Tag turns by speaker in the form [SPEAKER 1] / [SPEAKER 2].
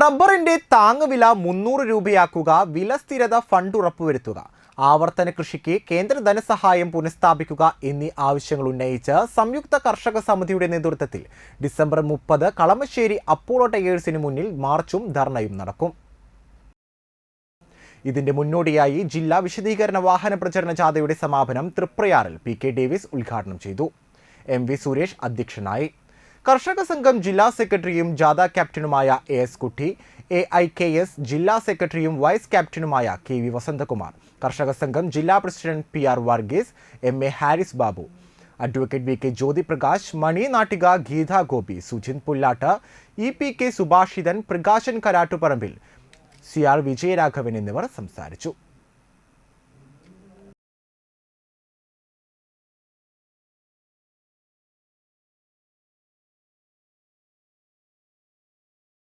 [SPEAKER 1] റബ്ബറിന്റെ താങ്ങുവില മുന്നൂറ് രൂപയാക്കുക വില സ്ഥിരത ഫണ്ട് ഉറപ്പുവരുത്തുക ആവർത്തന കൃഷിക്ക് കേന്ദ്ര ധനസഹായം പുനഃസ്ഥാപിക്കുക എന്നീ ആവശ്യങ്ങൾ ഉന്നയിച്ച് സംയുക്ത കർഷക സമിതിയുടെ നേതൃത്വത്തിൽ ഡിസംബർ മുപ്പത് കളമശ്ശേരി അപ്പോളോ ടയേഴ്സിന് മുന്നിൽ മാർച്ചും ധർണയും നടക്കും. ഇതിന്റെ മുന്നോടിയായി ജില്ലാ വിശദീകരണ വാഹന പ്രചരണ ജാഥയുടെ സമാപനം തൃപ്രയാറിൽ പി കെ ഡേവിസ് ഉദ്ഘാടനം ചെയ്തു. എം വി സുരേഷ് അധ്യക്ഷനായി. കർഷക സംഘം ജില്ലാ സെക്രട്ടറിയും ജാഥ ക്യാപ്റ്റനുമായ A S Kutty A I K S ജില്ലാ സെക്രട്ടറിയും വൈസ് ക്യാപ്റ്റനുമായ കെ വി വസന്തകുമാർ കർഷക സംഘം ജില്ലാ president P R Varghese M A Haris Babu. Advocate V K Jyothiprakash Mani Nattika Geetha Gopi Sujin Pullatt E P K Subhashithan Prakashan Karattuparambil C R Vijayaraghavan എന്നിവർ സംസാരിച്ചു.